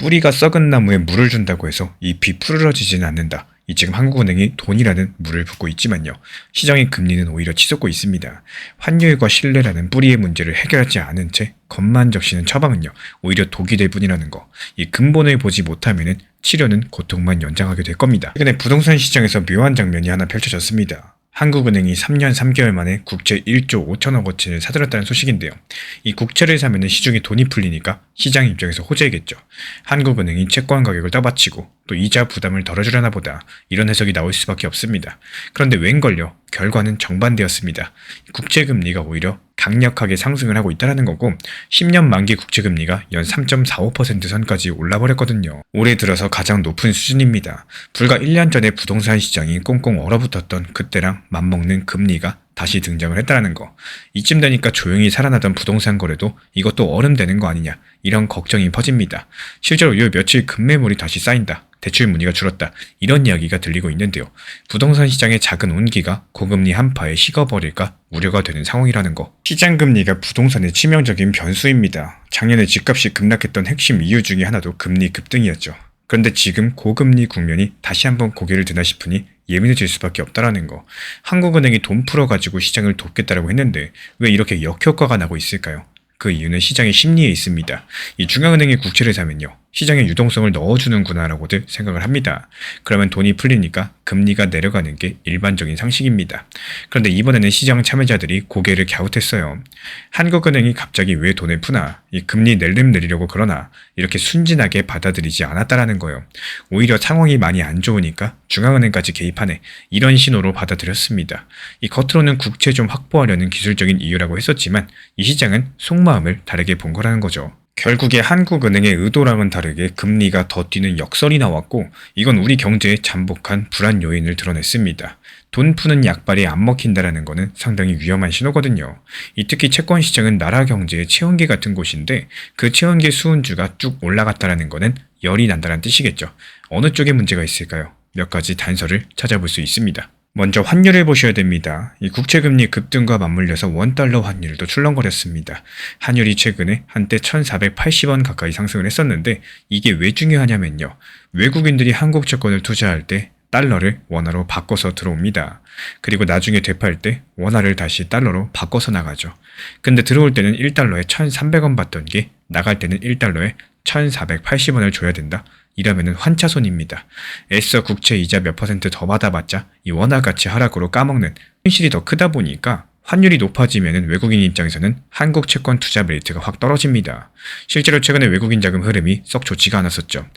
뿌리가 썩은 나무에 물을 준다고 해서 잎이 푸르러지지는 않는다. 이 지금 한국은행이 돈이라는 물을 붓고 있지만요. 시장의 금리는 오히려 치솟고 있습니다. 환율과 신뢰라는 뿌리의 문제를 해결하지 않은 채 겉만 적시는 처방은요. 오히려 독이 될 뿐이라는 거. 이 근본을 보지 못하면은 치료는 고통만 연장하게 될 겁니다. 최근에 부동산 시장에서 묘한 장면이 하나 펼쳐졌습니다. 한국은행이 3년 3개월 만에 국채 1조 5천억 원치를 사들였다는 소식인데요. 이 국채를 사면은 시중에 돈이 풀리니까 시장 입장에서 호재겠죠. 한국은행이 채권 가격을 떠받치고 또 이자 부담을 덜어주려나 보다 이런 해석이 나올 수밖에 없습니다. 그런데 웬걸요? 결과는 정반대였습니다. 국채 금리가 오히려 강력하게 상승을 하고 있다는 거고 10년 만기 국채금리가 연 3.45% 선까지 올라버렸거든요. 올해 들어서 가장 높은 수준입니다. 불과 1년 전에 부동산 시장이 꽁꽁 얼어붙었던 그때랑 맞먹는 금리가 다시 등장을 했다는 거. 이쯤 되니까 조용히 살아나던 부동산 거래도 이것도 얼음 되는 거 아니냐. 이런 걱정이 퍼집니다. 실제로 요 며칠 급매물이 다시 쌓인다. 대출 문의가 줄었다. 이런 이야기가 들리고 있는데요. 부동산 시장의 작은 온기가 고금리 한파에 식어버릴까 우려가 되는 상황이라는 거. 시장 금리가 부동산의 치명적인 변수입니다. 작년에 집값이 급락했던 핵심 이유 중에 하나도 금리 급등이었죠. 그런데 지금 고금리 국면이 다시 한번 고개를 드나 싶으니 예민해질 수밖에 없다라는 거. 한국은행이 돈 풀어가지고 시장을 돕겠다라고 했는데 왜 이렇게 역효과가 나고 있을까요? 그 이유는 시장의 심리에 있습니다. 이 중앙은행이 국채를 사면요. 시장에 유동성을 넣어주는구나라고들 생각을 합니다. 그러면 돈이 풀리니까 금리가 내려가는 게 일반적인 상식입니다. 그런데 이번에는 시장 참여자들이 고개를 갸웃했어요. 한국은행이 갑자기 왜 돈을 푸나, 이 금리 낼름 내리려고 그러나 이렇게 순진하게 받아들이지 않았다라는 거예요. 오히려 상황이 많이 안 좋으니까 중앙은행까지 개입하네 이런 신호로 받아들였습니다. 이 겉으로는 국채 좀 확보하려는 기술적인 이유라고 했었지만 이 시장은 속마음을 다르게 본 거라는 거죠. 결국에 한국은행의 의도랑은 다르게 금리가 더 뛰는 역설이 나왔고 이건 우리 경제에 잠복한 불안 요인을 드러냈습니다. 돈 푸는 약발이 안 먹힌다라는 거는 상당히 위험한 신호거든요. 이 특히 채권 시장은 나라 경제의 체온계 같은 곳인데 그 체온계 수은주가 쭉 올라갔다라는 거는 열이 난다는 뜻이겠죠. 어느 쪽에 문제가 있을까요? 몇 가지 단서를 찾아볼 수 있습니다. 먼저 환율을 보셔야 됩니다. 이 국채금리 급등과 맞물려서 원달러 환율도 출렁거렸습니다. 환율이 최근에 한때 1,480원 가까이 상승을 했었는데 이게 왜 중요하냐면요. 외국인들이 한국 채권을 투자할 때 달러를 원화로 바꿔서 들어옵니다. 그리고 나중에 되팔 때 원화를 다시 달러로 바꿔서 나가죠. 근데 들어올 때는 1달러에 1,300원 받던 게 나갈 때는 1달러에 1,480원을 줘야 된다. 이러면은 환차손입니다. 애써 국채 이자 몇 퍼센트 더 받아봤자 이 원화 가치 하락으로 까먹는 현실이 더 크다 보니까 환율이 높아지면 외국인 입장에서는 한국 채권 투자 메리트가 확 떨어집니다. 실제로 최근에 외국인 자금 흐름이 썩 좋지가 않았었죠.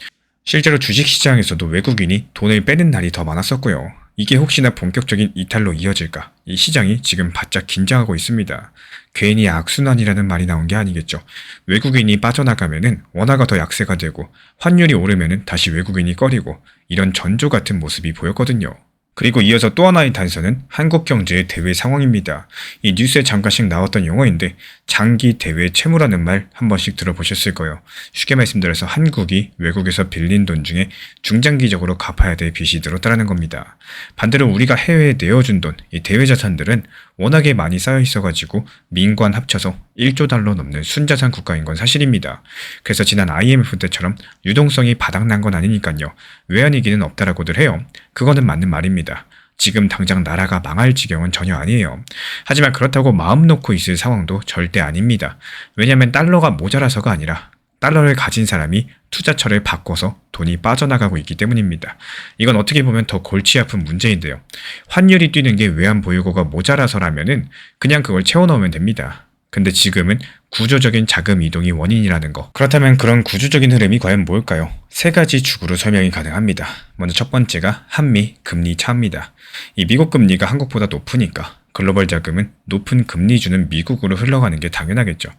실제로 주식시장에서도 외국인이 돈을 빼는 날이 더 많았었고요. 이게 혹시나 본격적인 이탈로 이어질까? 이 시장이 지금 바짝 긴장하고 있습니다. 괜히 악순환이라는 말이 나온 게 아니겠죠. 외국인이 빠져나가면은 원화가 더 약세가 되고 환율이 오르면은 다시 외국인이 꺼리고 이런 전조 같은 모습이 보였거든요. 그리고 이어서 또 하나의 단서는 한국 경제의 대외 상황입니다. 이 뉴스에 잠깐씩 나왔던 용어인데 장기 대외 채무라는 말 한 번씩 들어보셨을 거예요. 쉽게 말씀드려서 한국이 외국에서 빌린 돈 중에 중장기적으로 갚아야 될 빚이 늘었다는 겁니다. 반대로 우리가 해외에 내어준 돈, 이 대외 자산들은 워낙에 많이 쌓여 있어가지고 민관 합쳐서 1조 달러 넘는 순자산 국가인 건 사실입니다. 그래서 지난 IMF 때처럼 유동성이 바닥난 건 아니니까요. 외환위기는 없다라고들 해요. 그거는 맞는 말입니다. 지금 당장 나라가 망할 지경은 전혀 아니에요. 하지만 그렇다고 마음 놓고 있을 상황도 절대 아닙니다. 왜냐하면 달러가 모자라서가 아니라 달러를 가진 사람이 투자처를 바꿔서 돈이 빠져나가고 있기 때문입니다. 이건 어떻게 보면 더 골치 아픈 문제인데요. 환율이 뛰는 게 외환 보유고가 모자라서라면은 그냥 그걸 채워넣으면 됩니다. 근데 지금은 구조적인 자금 이동이 원인이라는 거. 그렇다면 그런 구조적인 흐름이 과연 뭘까요? 세 가지 축으로 설명이 가능합니다. 먼저 첫 번째가 한미 금리 차입니다. 이 미국 금리가 한국보다 높으니까 글로벌 자금은 높은 금리 주는 미국으로 흘러가는 게 당연하겠죠.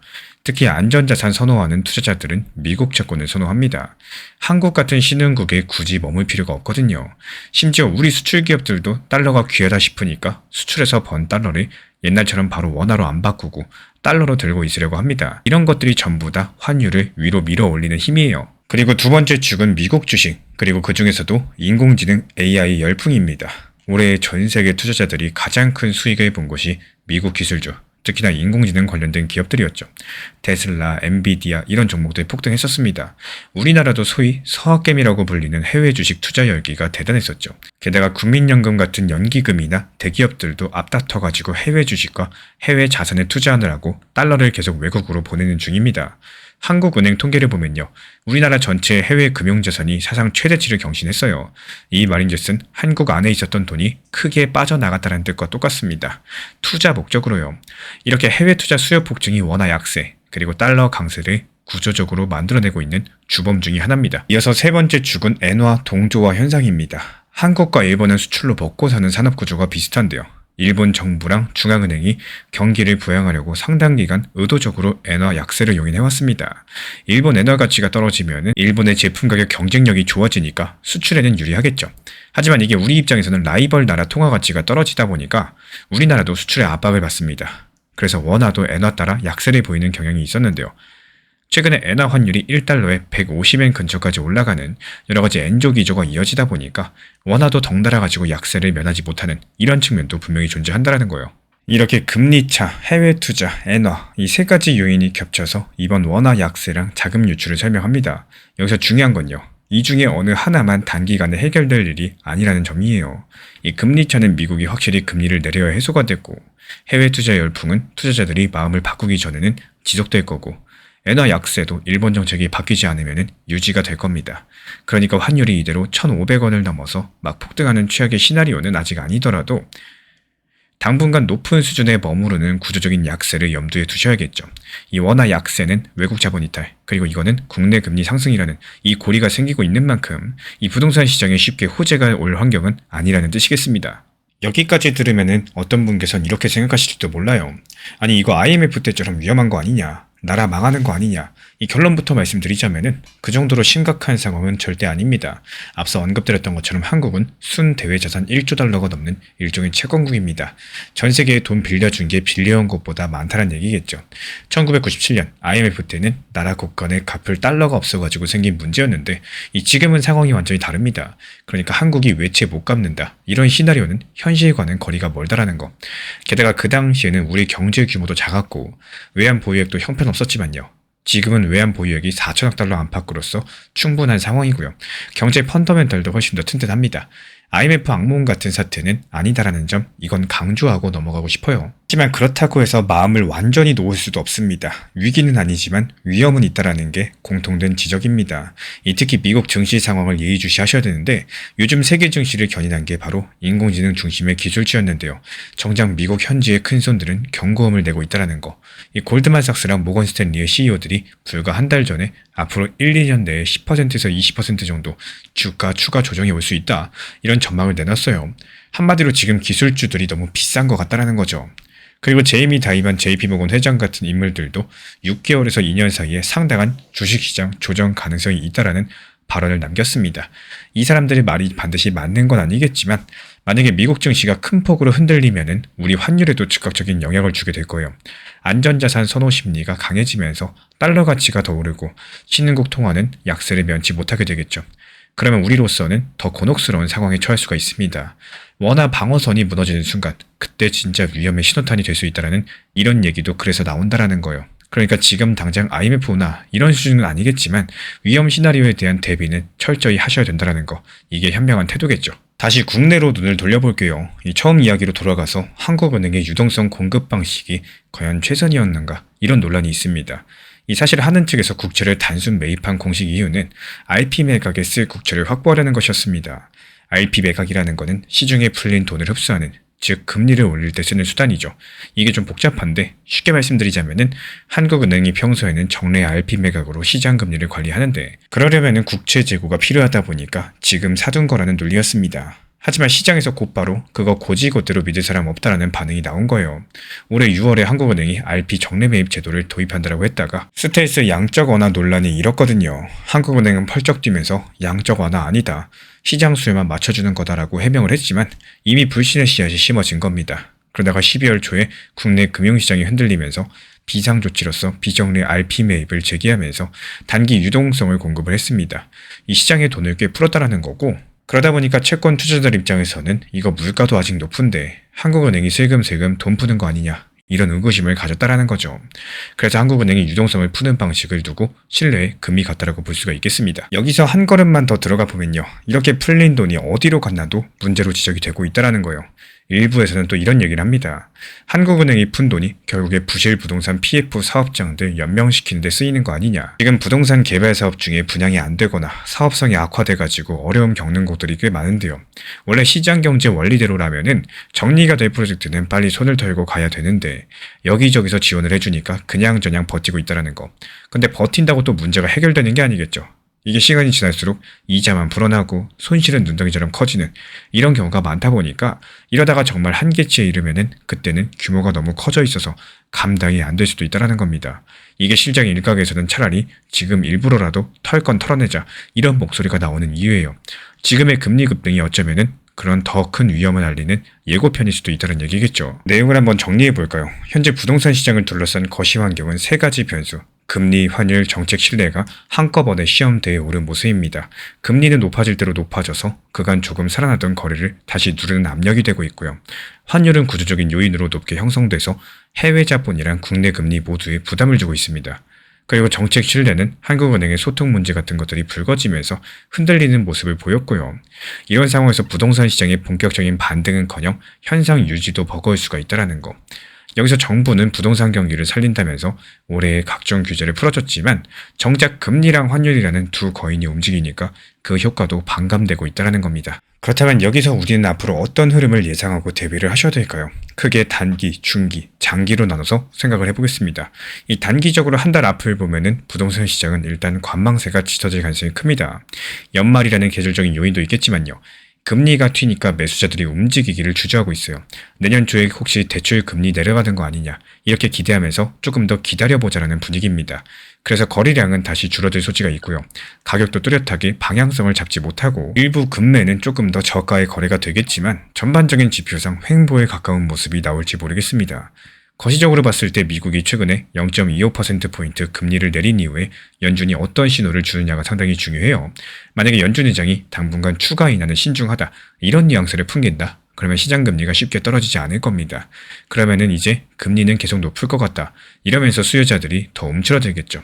특히 안전자산 선호하는 투자자들은 미국 채권을 선호합니다. 한국 같은 신흥국에 굳이 머물 필요가 없거든요. 심지어 우리 수출 기업들도 달러가 귀하다 싶으니까 수출해서 번 달러를 옛날처럼 바로 원화로 안 바꾸고 달러로 들고 있으려고 합니다. 이런 것들이 전부 다 환율을 위로 밀어 올리는 힘이에요. 그리고 두 번째 축은 미국 주식, 그리고 그 중에서도 인공지능 AI 열풍입니다. 올해 전 세계 투자자들이 가장 큰 수익을 본 곳이 미국 기술주, 특히나 인공지능 관련된 기업들이었죠. 테슬라, 엔비디아 이런 종목들이 폭등했었습니다. 우리나라도 소위 서학겜이라고 불리는 해외 주식 투자 열기가 대단했었죠. 게다가 국민연금 같은 연기금이나 대기업들도 앞다퉈가지고 해외 주식과 해외 자산에 투자하느라고 달러를 계속 외국으로 보내는 중입니다. 한국은행 통계를 보면요. 우리나라 전체 해외 금융자산이 사상 최대치를 경신했어요. 이 말인즉슨 한국 안에 있었던 돈이 크게 빠져나갔다는 뜻과 똑같습니다. 투자 목적으로요. 이렇게 해외 투자 수요 폭증이 원화 약세, 그리고 달러 강세를 구조적으로 만들어내고 있는 주범 중의 하나입니다. 이어서 세 번째 축은 엔화 동조화 현상입니다. 한국과 일본은 수출로 먹고 사는 산업 구조가 비슷한데요. 일본 정부랑 중앙은행이 경기를 부양하려고 상당 기간 의도적으로 엔화 약세를 용인해왔습니다. 일본 엔화 가치가 떨어지면 일본의 제품 가격 경쟁력이 좋아지니까 수출에는 유리하겠죠. 하지만 이게 우리 입장에서는 라이벌 나라 통화 가치가 떨어지다 보니까 우리나라도 수출에 압박을 받습니다. 그래서 원화도 엔화 따라 약세를 보이는 경향이 있었는데요. 최근에 엔화 환율이 1달러에 150엔 근처까지 올라가는 여러 가지 엔조 기조가 이어지다 보니까 원화도 덩달아 가지고 약세를 면하지 못하는 이런 측면도 분명히 존재한다라는 거예요. 이렇게 금리차, 해외 투자, 엔화 이 세 가지 요인이 겹쳐서 이번 원화 약세랑 자금 유출을 설명합니다. 여기서 중요한 건요. 이 중에 어느 하나만 단기간에 해결될 일이 아니라는 점이에요. 이 금리차는 미국이 확실히 금리를 내려야 해소가 됐고 해외 투자 열풍은 투자자들이 마음을 바꾸기 전에는 지속될 거고 엔화 약세도 일본 정책이 바뀌지 않으면 유지가 될 겁니다. 그러니까 환율이 이대로 1,500원을 넘어서 막 폭등하는 최악의 시나리오는 아직 아니더라도 당분간 높은 수준에 머무르는 구조적인 약세를 염두에 두셔야겠죠. 이 원화 약세는 외국 자본 이탈, 그리고 이거는 국내 금리 상승이라는 이 고리가 생기고 있는 만큼 이 부동산 시장에 쉽게 호재가 올 환경은 아니라는 뜻이겠습니다. 여기까지 들으면은 어떤 분께선 이렇게 생각하실지도 몰라요. 아니 이거 IMF 때처럼 위험한 거 아니냐? 나라 망하는 거 아니냐? 이 결론부터 말씀드리자면은 그 정도로 심각한 상황은 절대 아닙니다. 앞서 언급드렸던 것처럼 한국은 순 대외 자산 1조 달러가 넘는 일종의 채권국입니다. 전 세계에 돈 빌려준 게 빌려온 것보다 많다는 얘기겠죠. 1997년 IMF 때는 나라 국간에 갚을 달러가 없어가지고 생긴 문제였는데 이 지금은 상황이 완전히 다릅니다. 그러니까 한국이 외채 못 갚는다. 이런 시나리오는 현실과는 거리가 멀다라는 거. 게다가 그 당시에는 우리 경제 규모도 작았고 외환 보유액도 형편없었지만요. 지금은 외환 보유액이 4천억 달러 안팎으로서 충분한 상황이고요. 경제 펀더멘털도 훨씬 더 튼튼합니다. IMF 악몽 같은 사태는 아니다라는 점 이건 강조하고 넘어가고 싶어요. 하지만 그렇다고 해서 마음을 완전히 놓을 수도 없습니다. 위기는 아니지만 위험은 있다라는 게 공통된 지적입니다. 이 특히 미국 증시 상황을 예의주시하셔야 되는데 요즘 세계 증시를 견인한 게 바로 인공지능 중심의 기술주였는데요. 정작 미국 현지의 큰 손들은 경고음을 내고 있다라는 거. 이 골드만삭스랑 모건 스탠리의 CEO들이 불과 한 달 전에 앞으로 1, 2년 내에 10%에서 20% 정도 주가 추가 조정이 올 수 있다. 이런 전망을 내놨어요. 한마디로 지금 기술주들이 너무 비싼 것 같다라는 거죠. 그리고 제이미 다이반 JP모건 회장 같은 인물들도 6개월에서 2년 사이에 상당한 주식시장 조정 가능성이 있다라는 발언을 남겼습니다. 이 사람들의 말이 반드시 맞는 건 아니겠지만 만약에 미국 증시가 큰 폭으로 흔들리면은 우리 환율에도 즉각적인 영향을 주게 될 거예요. 안전자산 선호 심리가 강해지면서 달러 가치가 더 오르고 신흥국 통화는 약세를 면치 못하게 되겠죠. 그러면 우리로서는 더 곤혹스러운 상황에 처할 수가 있습니다. 원화 방어선이 무너지는 순간 그때 진짜 위험의 신호탄이 될 수 있다라는 이런 얘기도 그래서 나온다라는 거예요. 그러니까 지금 당장 IMF나 이런 수준은 아니겠지만 위험 시나리오에 대한 대비는 철저히 하셔야 된다라는 거. 이게 현명한 태도겠죠. 다시 국내로 눈을 돌려볼게요. 이 처음 이야기로 돌아가서 한국은행의 유동성 공급 방식이 과연 최선이었는가 이런 논란이 있습니다. 이 사실 하는 측에서 국채를 단순 매입한 공식 이유는 RP 매각에 쓸 국채를 확보하려는 것이었습니다. RP 매각이라는 것은 시중에 풀린 돈을 흡수하는 즉 금리를 올릴 때 쓰는 수단이죠. 이게 좀 복잡한데 쉽게 말씀드리자면은 한국은행이 평소에는 정례 RP 매각으로 시장 금리를 관리하는데 그러려면은 국채 재고가 필요하다 보니까 지금 사둔 거라는 논리였습니다. 하지만 시장에서 곧바로 그거 고지 고대로 믿을 사람 없다라는 반응이 나온 거예요. 올해 6월에 한국은행이 RP 정례 매입 제도를 도입한다라고 했다가 스텔스 양적 완화 논란이 일었거든요. 한국은행은 펄쩍 뛰면서 양적 완화 아니다. 시장 수요만 맞춰주는 거다라고 해명을 했지만 이미 불신의 씨앗이 심어진 겁니다. 그러다가 12월 초에 국내 금융시장이 흔들리면서 비상조치로서 비정례 RP 매입을 제기하면서 단기 유동성을 공급을 했습니다. 이 시장의 돈을 꽤 풀었다라는 거고 그러다 보니까 채권 투자자들 입장에서는 이거 물가도 아직 높은데 한국은행이 슬금슬금 돈 푸는 거 아니냐 이런 의구심을 가졌다라는 거죠. 그래서 한국은행이 유동성을 푸는 방식을 두고 신뢰에 금이 갔다라고 볼 수가 있겠습니다. 여기서 한 걸음만 더 들어가 보면요. 이렇게 풀린 돈이 어디로 갔나도 문제로 지적이 되고 있다라는 거예요. 일부에서는 또 이런 얘기를 합니다. 한국은행이 푼 돈이 결국에 부실 부동산 PF 사업장들 연명시키는 데 쓰이는 거 아니냐. 지금 부동산 개발 사업 중에 분양이 안 되거나 사업성이 악화돼가지고 어려움 겪는 곳들이 꽤 많은데요. 원래 시장 경제 원리대로라면은 정리가 될 프로젝트는 빨리 손을 털고 가야 되는데 여기저기서 지원을 해주니까 그냥저냥 버티고 있다라는 거. 근데 버틴다고 또 문제가 해결되는 게 아니겠죠. 이게 시간이 지날수록 이자만 불어나고 손실은 눈덩이처럼 커지는 이런 경우가 많다 보니까 이러다가 정말 한계치에 이르면은 그때는 규모가 너무 커져 있어서 감당이 안 될 수도 있다라는 겁니다. 이게 실장 일각에서는 차라리 지금 일부러라도 털건 털어내자 이런 목소리가 나오는 이유예요. 지금의 금리 급등이 어쩌면은 그런 더 큰 위험을 알리는 예고편일 수도 있다는 얘기겠죠. 내용을 한번 정리해 볼까요? 현재 부동산 시장을 둘러싼 거시 환경은 세 가지 변수, 금리, 환율, 정책 신뢰가 한꺼번에 시험대에 오른 모습입니다. 금리는 높아질 대로 높아져서 그간 조금 살아나던 거래를 다시 누르는 압력이 되고 있고요. 환율은 구조적인 요인으로 높게 형성돼서 해외 자본이랑 국내 금리 모두에 부담을 주고 있습니다. 그리고 정책 신뢰는 한국은행의 소통 문제 같은 것들이 불거지면서 흔들리는 모습을 보였고요. 이런 상황에서 부동산 시장의 본격적인 반등은커녕 현상 유지도 버거울 수가 있다는 거. 여기서 정부는 부동산 경기를 살린다면서 올해 각종 규제를 풀어줬지만 정작 금리랑 환율이라는 두 거인이 움직이니까 그 효과도 반감되고 있다는 겁니다. 그렇다면 여기서 우리는 앞으로 어떤 흐름을 예상하고 대비를 하셔야 될까요? 크게 단기, 중기, 장기로 나눠서 생각을 해보겠습니다. 이 단기적으로 한 달 앞을 보면은 부동산 시장은 일단 관망세가 짙어질 가능성이 큽니다. 연말이라는 계절적인 요인도 있겠지만요. 금리가 튀니까 매수자들이 움직이기를 주저하고 있어요. 내년 초에 혹시 대출 금리 내려가는 거 아니냐 이렇게 기대하면서 조금 더 기다려보자라는 분위기입니다. 그래서 거래량은 다시 줄어들 소지가 있고요. 가격도 뚜렷하게 방향성을 잡지 못하고 일부 금매는 조금 더 저가의 거래가 되겠지만 전반적인 지표상 횡보에 가까운 모습이 나올지 모르겠습니다. 거시적으로 봤을 때 미국이 최근에 0.25%포인트 금리를 내린 이후에 연준이 어떤 신호를 주느냐가 상당히 중요해요. 만약에 연준 의장이 당분간 추가 인하는 신중하다, 이런 뉘앙스를 풍긴다. 그러면 시장 금리가 쉽게 떨어지지 않을 겁니다. 그러면은 이제 금리는 계속 높을 것 같다. 이러면서 수요자들이 더 움츠러들겠죠.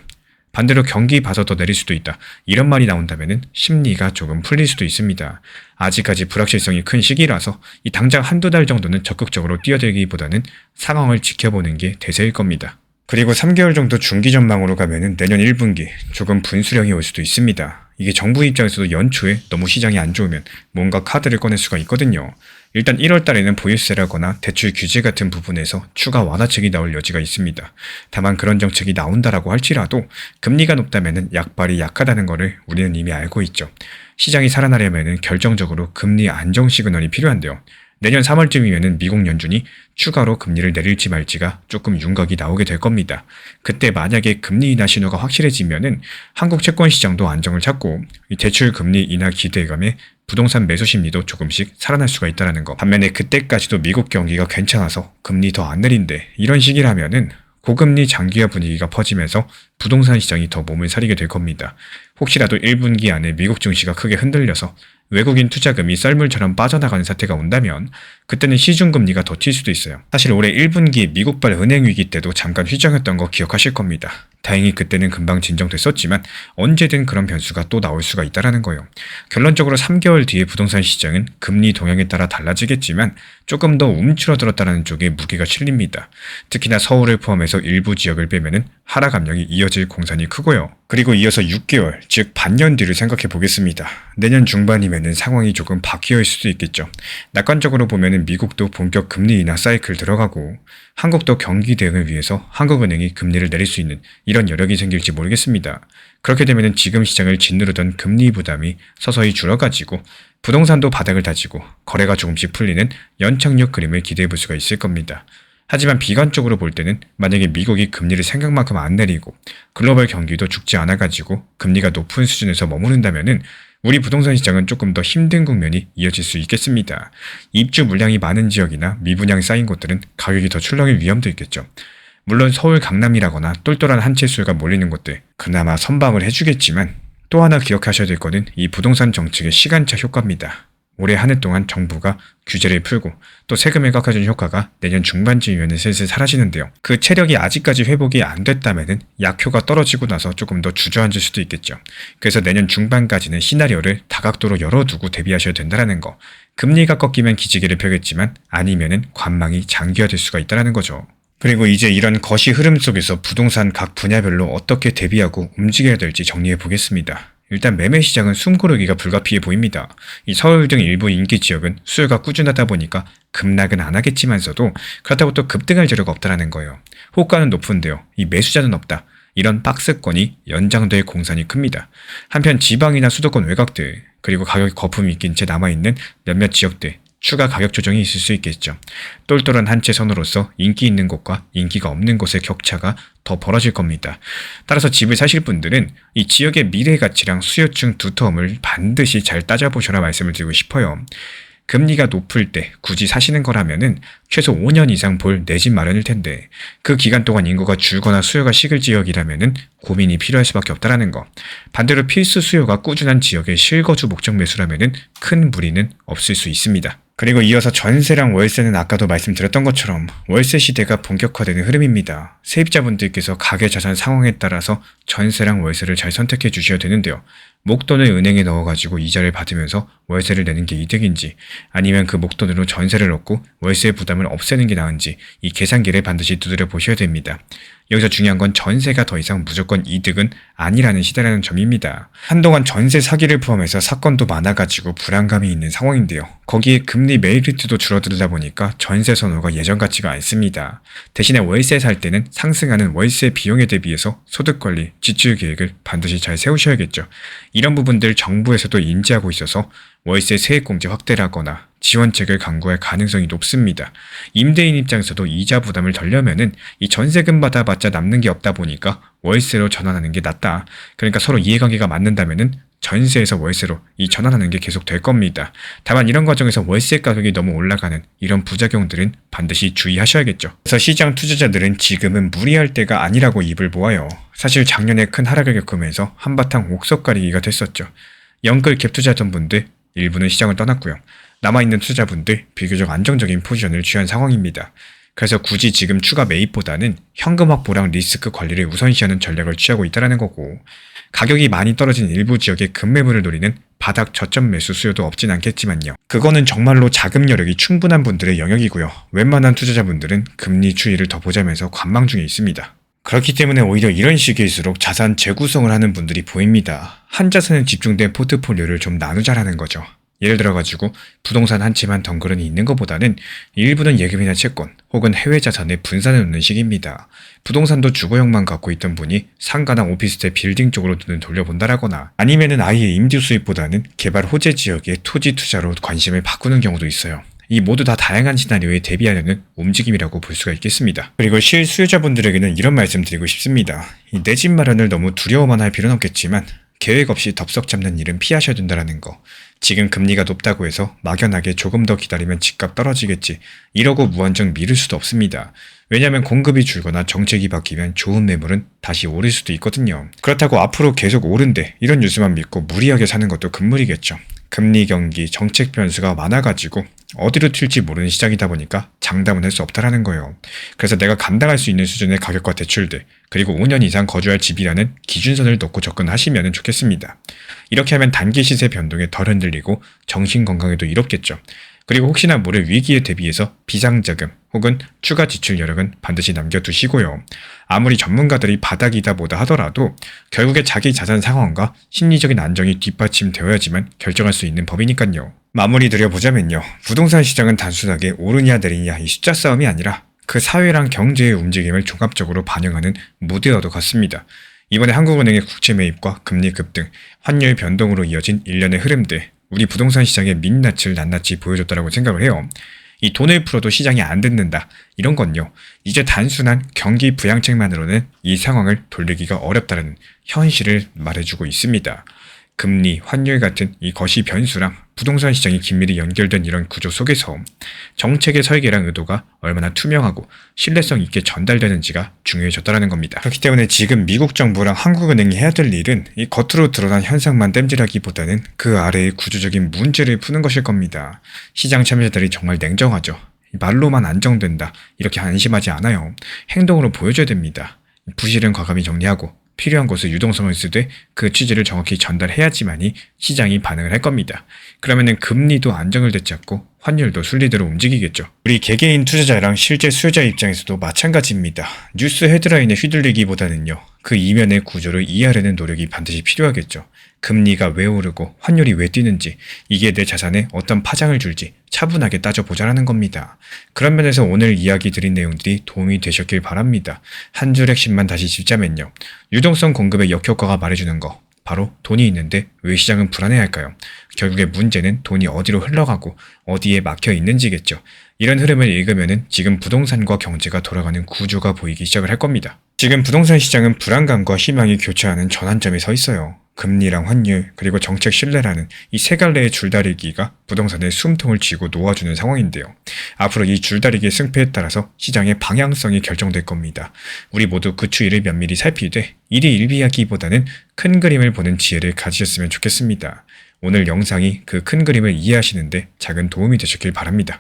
반대로 경기 봐서 더 내릴 수도 있다. 이런 말이 나온다면 심리가 조금 풀릴 수도 있습니다. 아직까지 불확실성이 큰 시기라서 이 당장 한두 달 정도는 적극적으로 뛰어들기보다는 상황을 지켜보는 게 대세일 겁니다. 그리고 3개월 정도 중기 전망으로 가면은 내년 1분기 조금 분수령이 올 수도 있습니다. 이게 정부 입장에서도 연초에 너무 시장이 안 좋으면 뭔가 카드를 꺼낼 수가 있거든요. 일단 1월 달에는 보유세라거나 대출 규제 같은 부분에서 추가 완화책이 나올 여지가 있습니다. 다만 그런 정책이 나온다라고 할지라도 금리가 높다면 약발이 약하다는 것을 우리는 이미 알고 있죠. 시장이 살아나려면 결정적으로 금리 안정 시그널이 필요한데요. 내년 3월쯤이면 미국 연준이 추가로 금리를 내릴지 말지가 조금 윤곽이 나오게 될 겁니다. 그때 만약에 금리 인하 신호가 확실해지면은 한국 채권 시장도 안정을 찾고 대출 금리 인하 기대감에 부동산 매수 심리도 조금씩 살아날 수가 있다는 거. 반면에 그때까지도 미국 경기가 괜찮아서 금리 더 안 내린대. 이런 시기라면은 고금리 장기화 분위기가 퍼지면서 부동산 시장이 더 몸을 사리게 될 겁니다. 혹시라도 1분기 안에 미국 증시가 크게 흔들려서 외국인 투자금이 썰물처럼 빠져나가는 사태가 온다면 그때는 시중금리가 더 튈 수도 있어요. 사실 올해 1분기 미국발 은행 위기 때도 잠깐 휘청했던 거 기억하실 겁니다. 다행히 그때는 금방 진정됐었지만 언제든 그런 변수가 또 나올 수가 있다라는 거예요. 결론적으로 3개월 뒤에 부동산 시장은 금리 동향에 따라 달라지겠지만 조금 더 움츠러들었다는 쪽에 무게가 실립니다. 특히나 서울을 포함해서 일부 지역을 빼면은 하락 압력이 이어질 공산이 크고요. 그리고 이어서 6개월, 즉 반년 뒤를 생각해 보겠습니다. 내년 중반이면은 상황이 조금 바뀌어일 수도 있겠죠. 낙관적으로 보면은 미국도 본격 금리 인하 사이클 들어가고 한국도 경기 대응을 위해서 한국은행이 금리를 내릴 수 있는 이런 여력이 생길지 모르겠습니다. 그렇게 되면 지금 시장을 짓누르던 금리 부담이 서서히 줄어가지고 부동산도 바닥을 다지고 거래가 조금씩 풀리는 연착륙 그림을 기대해 볼 수가 있을 겁니다. 하지만 비관적으로 볼 때는 만약에 미국이 금리를 생각만큼 안 내리고 글로벌 경기도 죽지 않아가지고 금리가 높은 수준에서 머무른다면은 우리 부동산 시장은 조금 더 힘든 국면이 이어질 수 있겠습니다. 입주 물량이 많은 지역이나 미분양이 쌓인 곳들은 가격이 더 출렁일 위험도 있겠죠. 물론 서울 강남이라거나 똘똘한 한 채 수가 몰리는 곳들 그나마 선방을 해주겠지만 또 하나 기억하셔야 될 것은 이 부동산 정책의 시간차 효과입니다. 올해 한 해 동안 정부가 규제를 풀고 또 세금을 깎아준 효과가 내년 중반쯤이면 슬슬 사라지는데요. 그 체력이 아직까지 회복이 안 됐다면은 약효가 떨어지고 나서 조금 더 주저앉을 수도 있겠죠. 그래서 내년 중반까지는 시나리오를 다각도로 열어두고 대비하셔야 된다는 거. 금리가 꺾이면 기지개를 펴겠지만 아니면은 관망이 장기화될 수가 있다는 거죠. 그리고 이제 이런 거시 흐름 속에서 부동산 각 분야별로 어떻게 대비하고 움직여야 될지 정리해 보겠습니다. 일단 매매 시장은 숨고르기가 불가피해 보입니다. 이 서울 등 일부 인기 지역은 수요가 꾸준하다 보니까 급락은 안 하겠지만서도 그렇다고 또 급등할 재료가 없다라는 거예요. 호가는 높은데요. 이 매수자는 없다. 이런 박스권이 연장될 공산이 큽니다. 한편 지방이나 수도권 외곽들 그리고 가격 거품이 있긴 채 남아있는 몇몇 지역들 추가 가격 조정이 있을 수 있겠죠. 똘똘한 한 채 선으로서 인기 있는 곳과 인기가 없는 곳의 격차가 더 벌어질 겁니다. 따라서 집을 사실 분들은 이 지역의 미래 가치랑 수요층 두터움을 반드시 잘 따져보셔라 말씀을 드리고 싶어요. 금리가 높을 때 굳이 사시는 거라면은 최소 5년 이상 볼 내 집 마련일 텐데 그 기간 동안 인구가 줄거나 수요가 식을 지역이라면은 고민이 필요할 수밖에 없다라는 거. 반대로 필수 수요가 꾸준한 지역의 실거주 목적 매수라면은 큰 무리는 없을 수 있습니다. 그리고 이어서 전세랑 월세는 아까도 말씀드렸던 것처럼 월세 시대가 본격화되는 흐름입니다. 세입자분들께서 가계 자산 상황에 따라서 전세랑 월세를 잘 선택해 주셔야 되는데요. 목돈을 은행에 넣어가지고 이자를 받으면서 월세를 내는 게 이득인지 아니면 그 목돈으로 전세를 얻고 월세 부담을 없애는 게 나은지 이 계산기를 반드시 두드려 보셔야 됩니다. 여기서 중요한 건 전세가 더 이상 무조건 이득은 아니라는 시대라는 점입니다. 한동안 전세 사기를 포함해서 사건도 많아가지고 불안감이 있는 상황인데요. 거기에 금리 메리트도 줄어들다 보니까 전세 선호가 예전 같지가 않습니다. 대신에 월세 살 때는 상승하는 월세 비용에 대비해서 소득 관리, 지출 계획을 반드시 잘 세우셔야겠죠. 이런 부분들 정부에서도 인지하고 있어서 월세 세액공제 확대라거나 지원책을 강구할 가능성이 높습니다. 임대인 입장에서도 이자 부담을 덜려면은 이 전세금 받아봤자 남는 게 없다 보니까 월세로 전환하는 게 낫다. 그러니까 서로 이해관계가 맞는다면은 전세에서 월세로 이 전환하는 게 계속 될 겁니다. 다만 이런 과정에서 월세 가격이 너무 올라가는 이런 부작용들은 반드시 주의하셔야겠죠. 그래서 시장 투자자들은 지금은 무리할 때가 아니라고 입을 모아요. 사실 작년에 큰 하락을 겪으면서 한바탕 옥석 가리기가 됐었죠. 영끌 갭 투자하던 분들 일부는 시장을 떠났고요. 남아있는 투자분들 비교적 안정적인 포지션을 취한 상황입니다. 그래서 굳이 지금 추가 매입보다는 현금 확보랑 리스크 관리를 우선시하는 전략을 취하고 있다는 거고 가격이 많이 떨어진 일부 지역의 급매물을 노리는 바닥 저점 매수 수요도 없진 않겠지만요. 그거는 정말로 자금 여력이 충분한 분들의 영역이고요. 웬만한 투자자분들은 금리 추이를 더 보자면서 관망 중에 있습니다. 그렇기 때문에 오히려 이런 시기일수록 자산 재구성을 하는 분들이 보입니다. 한 자산에 집중된 포트폴리오를 좀 나누자라는 거죠. 예를 들어가지고 부동산 한 채만 덩그러니 있는 것보다는 일부는 예금이나 채권 혹은 해외 자산에 분산해 놓는 시기입니다. 부동산도 주거용만 갖고 있던 분이 상가나 오피스텔 빌딩 쪽으로 눈을 돌려본다라거나 아니면은 아예 임대 수입보다는 개발 호재 지역의 토지 투자로 관심을 바꾸는 경우도 있어요. 이 모두 다 다양한 시나리오에 대비하려는 움직임이라고 볼 수가 있겠습니다. 그리고 실 수요자분들에게는 이런 말씀 드리고 싶습니다. 내집 마련을 너무 두려워만 할 필요는 없겠지만 계획 없이 덥석 잡는 일은 피하셔야 된다는 거. 지금 금리가 높다고 해서 막연하게 조금 더 기다리면 집값 떨어지겠지. 이러고 무한정 미룰 수도 없습니다. 왜냐하면 공급이 줄거나 정책이 바뀌면 좋은 매물은 다시 오를 수도 있거든요. 그렇다고 앞으로 계속 오른데 이런 뉴스만 믿고 무리하게 사는 것도 금물이겠죠. 금리 경기, 정책 변수가 많아가지고 어디로 튈지 모르는 시장이다 보니까 장담은 할 수 없다라는 거예요. 그래서 내가 감당할 수 있는 수준의 가격과 대출들, 그리고 5년 이상 거주할 집이라는 기준선을 놓고 접근하시면 좋겠습니다. 이렇게 하면 단기 시세 변동에 덜 흔들리고 정신 건강에도 이롭겠죠. 그리고 혹시나 모를 위기에 대비해서 비상자금 혹은 추가 지출 여력은 반드시 남겨두시고요. 아무리 전문가들이 바닥이다 보다 하더라도 결국에 자기 자산 상황과 심리적인 안정이 뒷받침되어야지만 결정할 수 있는 법이니까요. 마무리 드려보자면요. 부동산 시장은 단순하게 오르냐 내리냐 이 숫자 싸움이 아니라 그 사회랑 경제의 움직임을 종합적으로 반영하는 무대와도 같습니다. 이번에 한국은행의 국채 매입과 금리 급등, 환율 변동으로 이어진 일련의 흐름들, 우리 부동산 시장의 민낯을 낱낱이 보여줬다고 생각을 해요. 이 돈을 풀어도 시장이 안 듣는다. 이런 건요. 이제 단순한 경기 부양책만으로는 이 상황을 돌리기가 어렵다는 현실을 말해주고 있습니다. 금리, 환율 같은 이 거시 변수랑 부동산 시장이 긴밀히 연결된 이런 구조 속에서 정책의 설계랑 의도가 얼마나 투명하고 신뢰성 있게 전달되는지가 중요해졌다는 겁니다. 그렇기 때문에 지금 미국 정부랑 한국은행이 해야 될 일은 이 겉으로 드러난 현상만 땜질하기보다는 그 아래의 구조적인 문제를 푸는 것일 겁니다. 시장 참여자들이 정말 냉정하죠. 말로만 안정된다. 이렇게 안심하지 않아요. 행동으로 보여줘야 됩니다. 부실은 과감히 정리하고 필요한 곳에 유동성을 쓰되 그 취지를 정확히 전달해야지만이 시장이 반응을 할 겁니다. 그러면은 금리도 안정을 되찾고 환율도 순리대로 움직이겠죠. 우리 개개인 투자자랑 실제 수요자 입장에서도 마찬가지입니다. 뉴스 헤드라인에 휘둘리기보다는요. 그 이면의 구조를 이해하려는 노력이 반드시 필요하겠죠. 금리가 왜 오르고 환율이 왜 뛰는지 이게 내 자산에 어떤 파장을 줄지 차분하게 따져보자라는 겁니다. 그런 면에서 오늘 이야기 드린 내용들이 도움이 되셨길 바랍니다. 한 줄 핵심만 다시 짚자면요. 유동성 공급의 역효과가 말해주는 거. 바로 돈이 있는데 왜 시장은 불안해할까요? 결국에 문제는 돈이 어디로 흘러가고 어디에 막혀 있는지겠죠. 이런 흐름을 읽으면은 지금 부동산과 경제가 돌아가는 구조가 보이기 시작을 할 겁니다. 지금 부동산 시장은 불안감과 희망이 교차하는 전환점에 서 있어요. 금리랑 환율, 그리고 정책 신뢰라는 이 세 갈래의 줄다리기가 부동산의 숨통을 쥐고 놓아주는 상황인데요. 앞으로 이 줄다리기의 승패에 따라서 시장의 방향성이 결정될 겁니다. 우리 모두 그 추이를 면밀히 살피되 일이 일비하기보다는 큰 그림을 보는 지혜를 가지셨으면 좋겠습니다. 오늘 영상이 그 큰 그림을 이해하시는데 작은 도움이 되셨길 바랍니다.